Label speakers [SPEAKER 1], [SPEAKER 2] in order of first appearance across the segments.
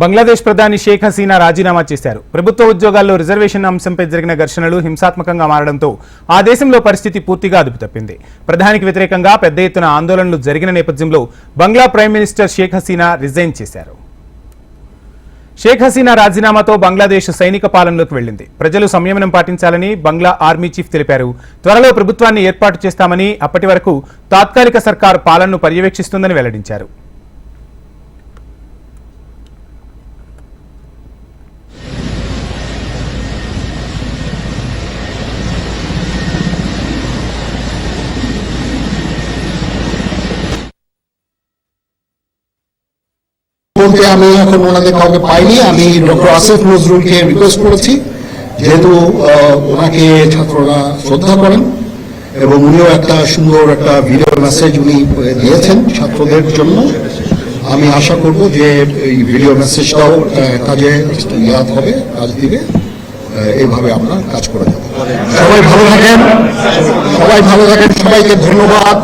[SPEAKER 1] బంగ్లాదేశ్ ప్రధాని షేక్ హసీనా రాజీనామా చేశారు. ప్రభుత్వ ఉద్యోగాల్లో రిజర్వేషన్ అంశంపై జరిగిన ఘర్షణలు హింసాత్మకంగా మారడంతో ఆ దేశంలో పరిస్థితి పూర్తిగా అదుపు తప్పింది ప్రధానికి వ్యతిరేకంగా పెద్ద ఎత్తున ఆందోళనలు జరిగిన నేపథ్యంలో Bangla prime minister Sheikh Hasina resign చేశారు. షేక్ హసీనా రాజీనామాతో బంగ్లాదేశ్ సైనిక పాలనలోకి వెళ్ళింది. ప్రజలు సంయమనం పాటించాలని బంగ్లా ఆర్మీ చీఫ్ తెలిపారు. త్వరలో ప్రభుత్వాన్ని ఏర్పాటు చేస్తామని అప్పటి వరకు తాత్కాలిక సర్కార్ పాలనను పర్యవేక్షిస్తుందని వెల్లడించారు.
[SPEAKER 2] বলতে আমি এখন ওনাদের কাউকে পাইনি, আমি ডক্টর আসিফ নজরুলকে রিকোয়েস্ট করেছি, যেহেতু ওনাকে ছাত্ররা শ্রদ্ধা করেন এবং উনিও একটা সুন্দর একটা ভিডিও মেসেজ উনি দিয়েছেন ছাত্রদের জন্য। আমি আশা করব যে এই ভিডিও মেসেজটাও কাজে ইয়াদ হবে, কাজ দিবে এইভাবে আমরা কাজ করে যাব। সবাই ভালো থাকেন, সবাই ভালো থাকেন, সবাইকে ধন্যবাদ।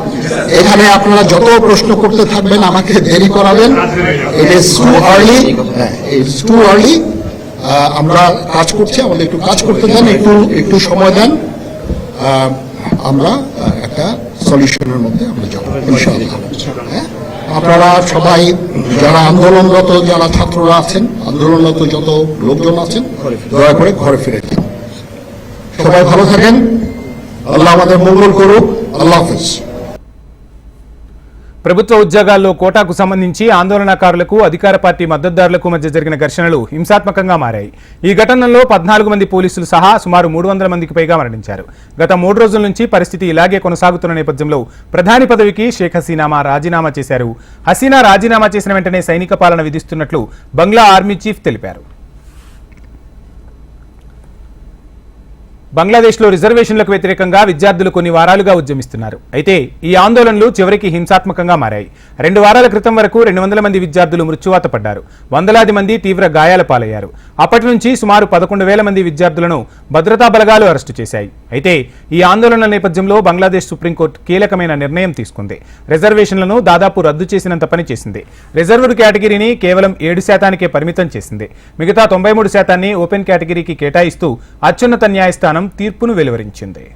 [SPEAKER 2] এখানে আপনারা যত প্রশ্ন করতে থাকবেন, আমাকে দেরি করাবেন। আর্লি আমরা কাজ করছি, আমাদের একটু কাজ করতে দেন, একটু একটু সময় দেন। আমরা একটা সলিউশনের মধ্যে আমরা যাব হ্যাঁ? আপনারা সবাই যারা আন্দোলনরত, যারা ছাত্ররা আছেন, আন্দোলনরত যত লোকজন আছেন, দয়া করে ঘরে ফিরে সবাই ভালো থাকেন। আল্লাহ আমাদের মঙ্গল করুক। আল্লাহ হাফিজ।
[SPEAKER 1] ప్రభుత్వ ఉద్యోగాల్లో కోటాకు సంబంధించి ఆందోళనకారులకు అధికార పార్టీ మద్దతుదారులకు మధ్య జరిగిన ఘర్షణలు హింసాత్మకంగా మారాయి. ఈ ఘటనలో పద్నాలుగు మంది పోలీసులు సహా సుమారు మూడు వందల మందికి పైగా మరణించారు. గత మూడు రోజుల నుంచి పరిస్థితి ఇలాగే కొనసాగుతున్న నేపథ్యంలో ప్రధాని పదవికి షేక్ హసీనామా రాజీనామా చేశారు. హసీనా రాజీనామా చేసిన వెంటనే సైనిక పాలన విధిస్తున్నట్లు బంగ్లా ఆర్మీ చీఫ్ తెలిపారు. బంగ్లాదేశ్లో రిజర్వేషన్లకు వ్యతిరేకంగా విద్యార్థులు కొన్ని వారాలుగా ఉద్యమిస్తున్నారు. అయితే ఈ ఆందోళనలు చివరికి హింసాత్మకంగా మారాయి. రెండు వారాల క్రితం వరకు రెండు వందల మంది విద్యార్థులు మృత్యువాత పడ్డారు వందలాది మంది తీవ్ర గాయాల పాలయ్యారు. అప్పటి నుంచి సుమారు పదకొండు వేల మంది విద్యార్థులను భద్రతా బలగాలు అరెస్టు చేశాయి. అయితే ఈ ఆందోళనల నేపథ్యంలో బంగ్లాదేశ్ సుప్రీంకోర్టు కీలకమైన నిర్ణయం తీసుకుంది. రిజర్వేషన్లను దాదాపు రద్దు చేసినంత పని చేసింది. రిజర్వ్డ్ కేటగిరీని కేవలం ఏడు శాతానికే పరిమితం చేసింది. మిగతా తొంభై మూడు శాతాన్ని ఓపెన్ కేటగిరీకి కేటాయిస్తూ అత్యున్నత న్యాయస్థానం తీర్పును వెలువరించింది.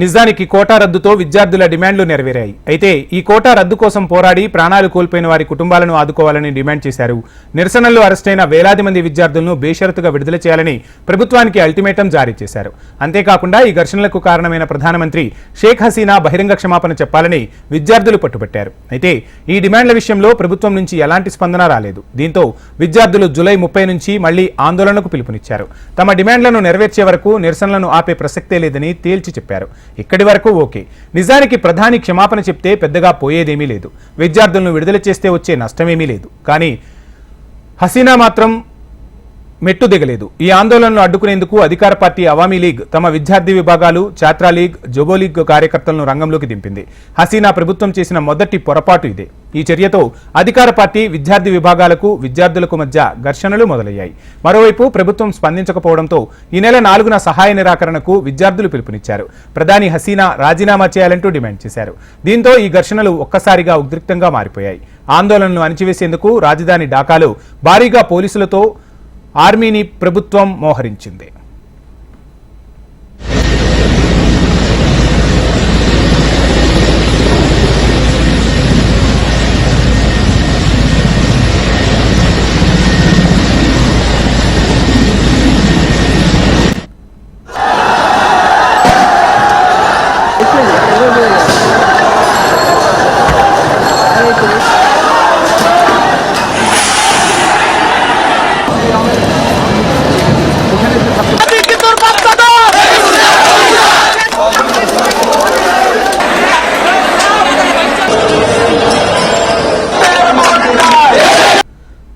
[SPEAKER 1] నిజానికి కోటా రద్దుతో విద్యార్థుల డిమాండ్లు నెరవేరాయి. అయితే ఈ కోటా రద్దు కోసం పోరాడి ప్రాణాలు కోల్పోయిన వారి కుటుంబాలను ఆదుకోవాలని డిమాండ్ చేశారు. నిరసనల్లో అరెస్టైన వేలాది మంది విద్యార్థులను బేషరతుగా విడుదల చేయాలని ప్రభుత్వానికి అల్టిమేటం జారీ చేశారు. అంతేకాకుండా ఈ ఘర్షణలకు కారణమైన ప్రధానమంత్రి షేక్ హసీనా బహిరంగ క్షమాపణ చెప్పాలని విద్యార్థులు పట్టుబట్టారు. అయితే ఈ డిమాండ్ల విషయంలో ప్రభుత్వం నుంచి ఎలాంటి స్పందన రాలేదు. దీంతో విద్యార్థులు జులై ముప్పై నుంచి మళ్ళీ ఆందోళనకు పిలుపునిచ్చారు. తమ డిమాండ్లను నెరవేర్చే వరకు నిరసనలను ఆపే ప్రసక్తే లేదని తేల్చి చెప్పారు. ఇక్కడి వరకు ఓకే. నిజానికి ప్రధాని క్షమాపణ చెప్తే పెద్దగా పోయేదేమీ లేదు. విద్యార్థులను విడుదల చేస్తే వచ్చే నష్టమేమీ లేదు. కానీ హసీనా మాత్రం మెట్టు దిగలేదు. ఈ ఆందోళనను అడ్డుకునేందుకు అధికార పార్టీ అవామీ లీగ్ తమ విద్యార్థి విభాగాలు ఛాత్రా లీగ్ జోబో లీగ్ కార్యకర్తలను రంగంలోకి దింపింది. హసీనా ప్రభుత్వం చేసిన మొదటి పొరపాటు ఇదే. ఈ చర్యతో అధికార పార్టీ విద్యార్థి విభాగాలకు విద్యార్థులకు మధ్య ఘర్షణలు మొదలయ్యాయి. మరోవైపు ప్రభుత్వం స్పందించకపోవడంతో ఈ నెల నాలుగున సహాయ నిరాకరణకు విద్యార్థులు పిలుపునిచ్చారు. ప్రధాని హసీనా రాజీనామా చేయాలంటూ డిమాండ్ చేశారు. దీంతో ఈ ఘర్షణలు ఒక్కసారిగా ఉద్రిక్తంగా మారిపోయాయి. ఆందోళనను అణిచివేసేందుకు రాజధాని ఢాకాలో భారీగా పోలీసులతో ఆర్మీని ప్రభుత్వం మోహరించింది Thank you.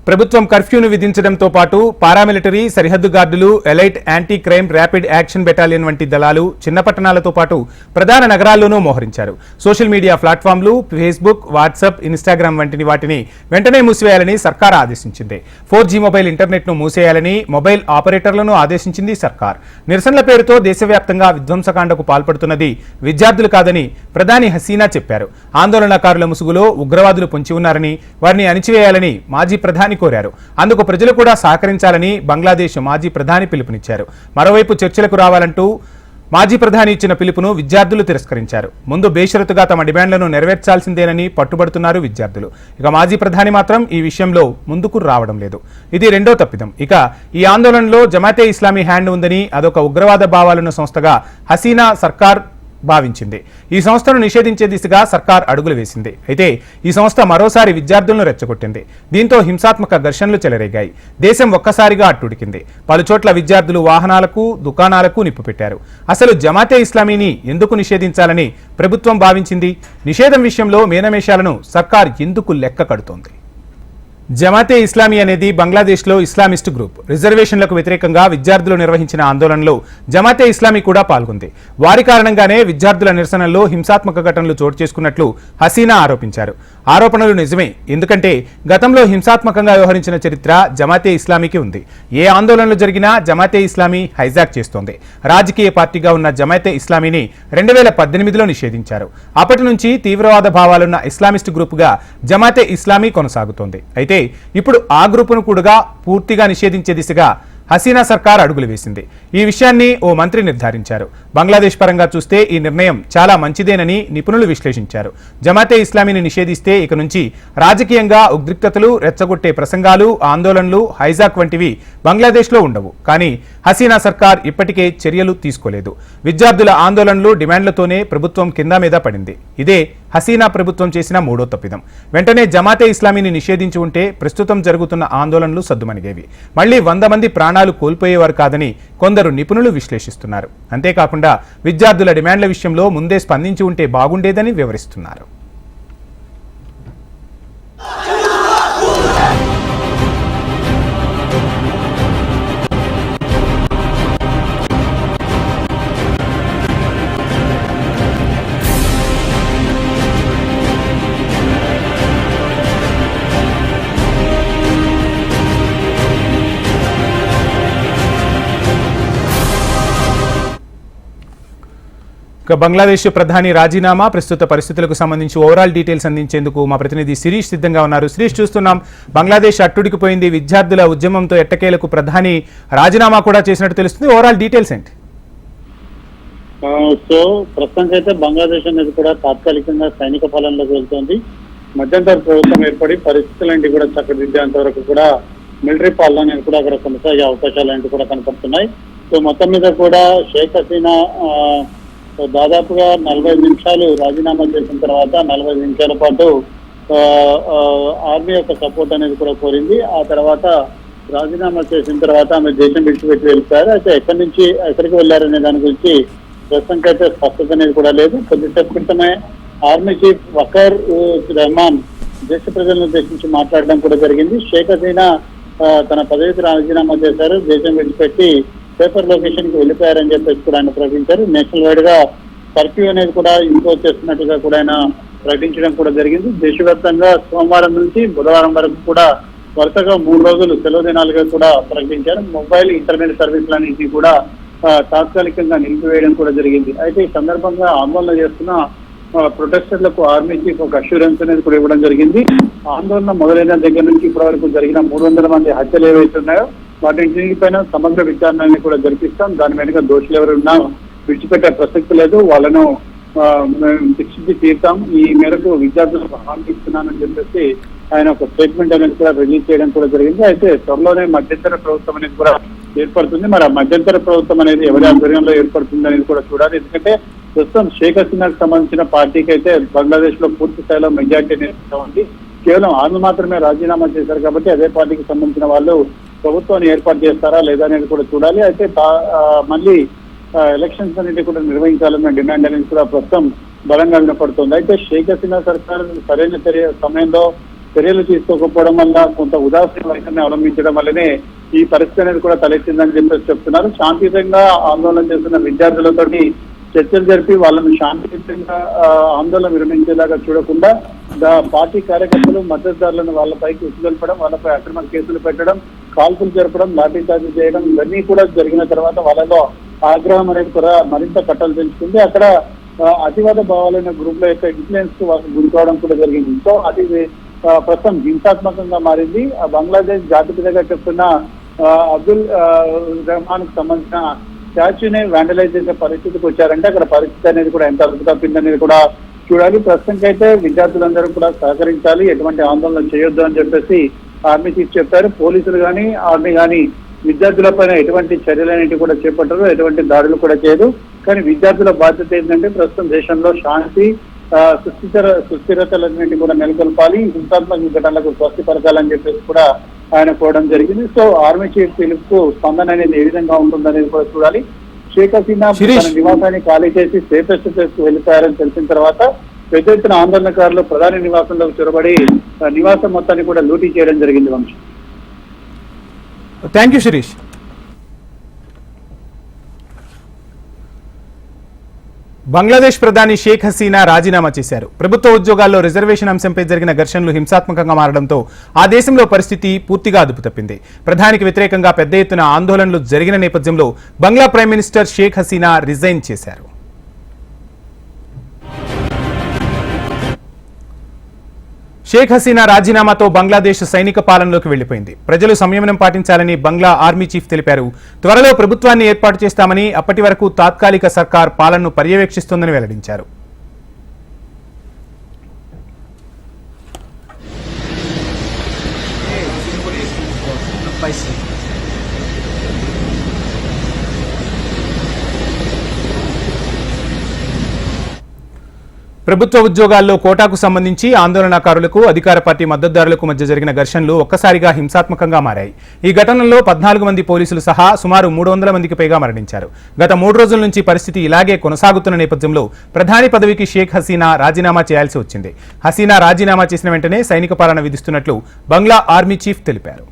[SPEAKER 1] ప్రభుత్వం కర్ఫ్యూను విధించడంతో పాటు పారామిలిటరీ సరిహద్దు గార్డులు elite anti crime rapid action battalion వంటి దళాలు చిన్న పట్టణాలతో పాటు ప్రధాన నగరాల్లోనూ మోహరించారు. సోషల్ మీడియా ప్లాట్ఫామ్లు ఫేస్బుక్ వాట్సాప్ ఇన్స్టాగ్రామ్ వంటి వాటిని వెంటనే మూసివేయాలని సర్కార్ ఆదేశించింది. ఫోర్ జీ మొబైల్ ఇంటర్నెట్ను మూసేయాలని మొబైల్ ఆపరేటర్లను ఆదేశించింది సర్కార్. నిరసనల పేరుతో దేశవ్యాప్తంగా విధ్వంసకాండకు పాల్పడుతున్నది విద్యార్థులు కాదని ప్రధాని హసీనా చెప్పారు. ఆందోళనకారుల ముసుగులో ఉగ్రవాదులు పొంచి ఉన్నారని వారిని అణిచివేయాలని మాజీ ప్రధాని కోరారు. అందుకు ప్రజలు కూడా సహకరించాలని బంగ్లాదేశ్ మాజీ ప్రధాని పిలుపునిచ్చారు. మరోవైపు చర్చలకు రావాలంటూ మాజీ ప్రధాని ఇచ్చిన పిలుపును విద్యార్థులు తిరస్కరించారు. ముందు బేషరతుగా తమ డిమాండ్లను నెరవేర్చాల్సిందేనని పట్టుబడుతున్నారు విద్యార్థులు. ఇక మాజీ ప్రధాని మాత్రం ఈ విషయంలో ముందుకు రావడం లేదు. ఇది రెండో తప్పిదం. ఇక ఈ ఆందోళనలో జమాతే ఇస్లామీ హ్యాండ్ ఉందని అదొక ఉగ్రవాద భావాలున్న సంస్థగా హసీనా సర్కార్ భావించింది. ఈ సంస్థను నిషేధించే దిశగా సర్కార్ అడుగులు వేసింది. అయితే ఈ సంస్థ మరోసారి విద్యార్థులను రెచ్చగొట్టింది. దీంతో హింసాత్మక ఘర్షణలు చెలరేగాయి. దేశం ఒక్కసారిగా అట్టుడికింది పలుచోట్ల విద్యార్థులు వాహనాలకు దుకాణాలకు నిప్పు పెట్టారు అసలు జమాతే ఇస్లామీని ఎందుకు నిషేధించాలని ప్రభుత్వం భావించింది? నిషేధం విషయంలో మేనమేషాలను సర్కార్ ఎందుకు లెక్క కడుతోంది? జమాతే ఇస్లామీ అనేది బంగ్లాదేశ్లో ఇస్లామిస్ట్ గ్రూప్. రిజర్వేషన్లకు వ్యతిరేకంగా విద్యార్థులు నిర్వహించిన ఆందోళనలో జమాతే ఇస్లామీ కూడా పాల్గొంది. వారి కారణంగానే విద్యార్థుల నిరసనల్లో హింసాత్మక ఘటనలు చోటు చేసుకున్నట్లు హసీనా ఆరోపించారు. ఆరోపణలు నిజమే. ఎందుకంటే గతంలో హింసాత్మకంగా వ్యవహరించిన చరిత్ర జమాతే ఇస్లామీకి ఉంది. ఏ ఆందోళనలు జరిగినా జమాతే ఇస్లామీ హైజాక్ చేస్తోంది. రాజకీయ పార్టీగా ఉన్న జమాతే ఇస్లామీని రెండు వేల పద్దెనిమిదిలో నిషేధించారు. అప్పటి నుంచి తీవ్రవాద భావాలున్న ఇస్లామిస్ట్ గ్రూపుగా జమాతే ఇస్లామీ కొనసాగుతోంది. అయితే ఇప్పుడు ఆ గ్రూపును కూడా పూర్తిగా నిషేధించే దిశగా హసీనా సర్కార్ అడుగులు వేసింది. ఈ విషయాన్ని ఓ మంత్రి నిర్ధారించారు. బంగ్లాదేశ్ పరంగా చూస్తే ఈ నిర్ణయం చాలా మంచిదేనని నిపుణులు విశ్లేషించారు. జమాతే ఇస్లామీని నిషేధిస్తే ఇక నుంచి రాజకీయంగా ఉద్రిక్తతలు రెచ్చగొట్టే ప్రసంగాలు ఆందోళనలు హైజాక్ వంటివి బంగ్లాదేశ్లో ఉండవు. కానీ హసీనా సర్కార్ ఇప్పటికే చర్యలు తీసుకోలేదు. విద్యార్థుల ఆందోళనలు డిమాండ్లతోనే ప్రభుత్వం కింద మీద పడింది. ఇదే హసీనా ప్రభుత్వం చేసిన మూడో తప్పిదం. వెంటనే జమాతే ఇస్లామీని నిషేధించి ఉంటే ప్రస్తుతం జరుగుతున్న ఆందోళనలు సద్దుమణిగేవి. మళ్ళీ వంద మంది ప్రాణాలు కోల్పోయేవారు కాదని కొందరు నిపుణులు విశ్లేషిస్తున్నారు. అంతేకాకుండా విద్యార్థుల డిమాండ్ల విషయంలో ముందే స్పందించి ఉంటే బాగుండేదని వివరిస్తున్నారు. ఇక బంగ్లాదేశ్ ప్రధాని రాజీనామా ప్రస్తుత పరిస్థితులకు సంబంధించి ఓవరాల్ డీటెయిల్స్ అందించేందుకు మా ప్రతినిధి శిరీష్ సిద్ధంగా ఉన్నారు. శిరీష్ చూస్తున్నాం బంగ్లాదేశ్ అట్టుడికిపోయింది విద్యార్థుల ఉద్యమంతో ఎట్టకేలకు ప్రధాని రాజీనామా కూడా చేసినట్టు తెలుస్తుంది. ఓవరాల్ డీటెయిల్స్ ఏంటి?
[SPEAKER 3] సో ప్రస్తుతానికి అయితే బంగ్లాదేశ్ అనేది కూడా తాత్కాలికంగా సైనిక పాలనలోకి వెళ్తోంది. మధ్యంతర ప్రభుత్వం ఏర్పడి పరిస్థితులన్నీ కూడా చక్కదిద్దేంత వరకు కూడా మిలిటరీ పాలన అనేది కూడా అక్కడ కొనసాగే అవకాశాలు అనేవి కూడా కనపడుతున్నాయి. సో మొత్తం మీద కూడా షేక్ హసీనా సో దాదాపుగా నలభై నిమిషాలు రాజీనామా చేసిన తర్వాత నలభై నిమిషాల పాటు ఆర్మీ యొక్క సపోర్ట్ అనేది కూడా కోరింది. ఆ తర్వాత రాజీనామా చేసిన తర్వాత ఆమె దేశం విడిచిపెట్టి వెళ్ళిపోయారు. అయితే ఎక్కడి నుంచి ఎక్కడికి వెళ్ళారనే దాని గురించి ప్రస్తుతానికి అయితే స్పష్టత అనేది కూడా లేదు. కొద్దిసేపు క్రితమే ఆర్మీ చీఫ్ వకర్ రెహమాన్ దేశ ప్రజలను ఉద్దేశించి మాట్లాడడం కూడా జరిగింది. షేక్ హసీనా తన పదవికి రాజీనామా చేశారు. దేశం విడిచిపెట్టి పేపర్ లొకేషన్కి వెళ్ళిపోయారని చెప్పేసి కూడా ఆయన ప్రకటించారు. నేషనల్ వైడ్గా కర్ఫ్యూ అనేది కూడా ఇంపోజ్ చేస్తున్నట్టుగా కూడా ఆయన ప్రకటించడం కూడా జరిగింది. దేశవ్యాప్తంగా సోమవారం నుంచి బుధవారం వరకు కూడా వరుసగా మూడు రోజులు సెలవు దినాలుగా కూడా ప్రకటించారు. మొబైల్ ఇంటర్నెట్ సర్వీసులన్నింటినీ కూడా తాత్కాలికంగా నిలిపివేయడం కూడా జరిగింది. అయితే ఈ సందర్భంగా ఆందోళన చేస్తున్న ప్రొటెస్టర్లకు ఆర్మీ చీఫ్ ఒక అష్యూరెన్స్ అనేది కూడా ఇవ్వడం జరిగింది. ఆందోళన మొదలైన దగ్గర నుంచి ఇప్పటి వరకు జరిగిన మూడు వందల మంది హత్యలు ఏవైతే ఉన్నాయో వాటిపైన సమగ్ర విచారణని కూడా జరిపిస్తాం. దాని వెనుక దోషులు ఎవరున్నా విడిచిపెట్టే ప్రసక్తి లేదు. వాళ్ళను మేము శిక్షించి తీర్తాం. ఈ మేరకు విద్యార్థులకు హామీ ఇస్తున్నానని చెప్పేసి ఆయన ఒక స్టేట్మెంట్ అనేది కూడా రిలీజ్ చేయడం కూడా జరిగింది. అయితే త్వరలోనే మధ్యంతర ప్రభుత్వం అనేది కూడా ఏర్పడుతుంది. మరి ఆ మధ్యంతర ప్రభుత్వం అనేది ఎవరి ఆధ్వర్యంలో ఏర్పడుతుంది అనేది కూడా చూడాలి. ఎందుకంటే ప్రస్తుతం షేక్ హసీనాకు సంబంధించిన పార్టీకి అయితే బంగ్లాదేశ్లో పూర్తి స్థాయిలో మెజార్టీ అనేది ఉంది. కేవలం ఆమె మాత్రమే రాజీనామా చేశారు కాబట్టి అదే పార్టీకి సంబంధించిన వాళ్ళు ప్రభుత్వాన్ని ఏర్పాటు చేస్తారా లేదా అనేది కూడా చూడాలి. అయితే మళ్ళీ ఎలక్షన్స్ అనేది కూడా నిర్వహించాలన్న డిమాండ్ అనేది కూడా ప్రస్తుతం బలంగా వినపడుతుంది. అయితే షేక్ హసీనా సర్కార్ సరైన చర్య సమయంలో చర్యలు తీసుకోకపోవడం వల్ల కొంత ఉదాసీన వైఖరిని అవలంబించడం వల్లనే ఈ పరిస్థితి అనేది కూడా తలెత్తిందని చెప్పేసి చెప్తున్నారు. శాంతియుతంగా ఆందోళన చేస్తున్న విద్యార్థులతోటి చర్చలు జరిపి వాళ్ళని శాంతియుతంగా ఆ, ఆందోళన విరమించేలాగా చూడకుండా దా- పార్టీ కార్యకర్తలు మద్దతుదారులను వాళ్ళపైకి ఉసుగొల్పడం వాళ్ళపై అక్రమ కేసులు పెట్టడం కాల్పులు జరపడం లాఠీచార్జీ చేయడం ఇవన్నీ కూడా జరిగిన తర్వాత వాళ్ళలో ఆగ్రహం అనేది కూడా మరింత కట్టలు పెంచుకుంది అక్కడ అతివాద భావాలైన గ్రూప్ల యొక్క ఇన్ఫ్లుయెన్స్ వాళ్ళకి గురికావడం కూడా జరిగింది. సో అది ప్రస్తుతం హింసాత్మకంగా మారింది. ఆ, బంగ్లాదేశ్ జాతిపితగా చెప్తున్న అబ్దుల్ రెహమాన్కు సంబంధించిన స్టాచ్యూని వ్యాండలైజ్ చేసే పరిస్థితికి వచ్చారంటే అక్కడ పరిస్థితి అనేది కూడా ఎంత అదుపు తప్పిందనేది కూడా చూడాలి. ప్రస్తుతానికి అయితే విద్యార్థులందరూ కూడా సహకరించాలి. ఎటువంటి ఆందోళన చేయొద్దు అని చెప్పేసి ఆర్మీ చీఫ్ చెప్పారు. పోలీసులు కానీ ఆర్మీ కానీ విద్యార్థులపైన ఎటువంటి చర్యలు అనేవి కూడా చేపట్టరు. ఎటువంటి దాడులు కూడా చేయదు కానీ విద్యార్థుల బాధ్యత ఏంటంటే ప్రస్తుతం దేశంలో శాంతి సుస్థిర సుస్థిరతలన్నింటి కూడా నెలకొల్పాలి. హింసాత్మక ఘటనలకు స్వస్తి పలకాలని చెప్పేసి కూడా ఆయన కోవడం జరిగింది. సో ఆర్మీ చీఫ్ పిలుపుకు స్పందన అనేది ఏ విధంగా ఉంటుందనేది కూడా చూడాలి. షేక్ హసీనా
[SPEAKER 1] శిరీష్.
[SPEAKER 3] తన నివాసాన్ని ఖాళీ చేసి సేఫెస్ట్ ప్లేస్కు వెళ్ళిపోయారని తెలిసిన తర్వాత పెద్ద ఎత్తున ఆందోళనకారులు ప్రధాని నివాసంలోకి చొరబడి నివాసం మొత్తాన్ని కూడా లూటీ చేయడం జరిగింది వంశీ.
[SPEAKER 1] థ్యాంక్ యూ శిరీష్ బంగ్లాదేశ్ ప్రధాని షేక్ హసీనా రాజీనామా చేశారు. ప్రభుత్వ ఉద్యోగాల్లో రిజర్వేషన్ అంశంపై జరిగిన ఘర్షణలు హింసాత్మకంగా మారడంతో ఆ దేశంలో పరిస్థితి పూర్తిగా అదుపు తప్పింది. ప్రధానికి వ్యతిరేకంగా పెద్ద ఎత్తున ఆందోళనలు జరిగిన నేపథ్యంలో Bangla prime minister Sheikh Hasina resign చేశారు. షేక్ హసీనా రాజీనామాతో బంగ్లాదేశ్ సైనిక పాలనలోకి వెళ్ళిపోయింది ప్రజలు సంయమనం పాటించాలని బంగ్లా ఆర్మీ చీఫ్ తెలిపారు. త్వరలో ప్రభుత్వాన్ని ఏర్పాటు చేస్తామని అప్పటి వరకు తాత్కాలిక సర్కార్ పాలనను పర్యవేక్షిస్తోందని వెల్లడించారు. ప్రభుత్వ ఉద్యోగాల్లో కోటాకు సంబంధించి ఆందోళనకారులకు అధికార పార్టీ మద్దతుదారులకు మధ్య జరిగిన ఘర్షణలు ఒక్కసారిగా హింసాత్మకంగా మారాయి. ఈ ఘటనలో పద్నాలుగు మంది పోలీసులు సహా సుమారు మూడు వందల మందికి పైగా మరణించారు. గత మూడు రోజుల నుంచి పరిస్థితి ఇలాగే కొనసాగుతున్న నేపథ్యంలో ప్రధాని పదవికి షేక్ హసీనా రాజీనామా చేయాల్సి వచ్చింది. హసీనా రాజీనామా చేసిన వెంటనే సైనిక పాలన విధిస్తున్నట్లు బంగ్లా ఆర్మీ చీఫ్ తెలిపారు.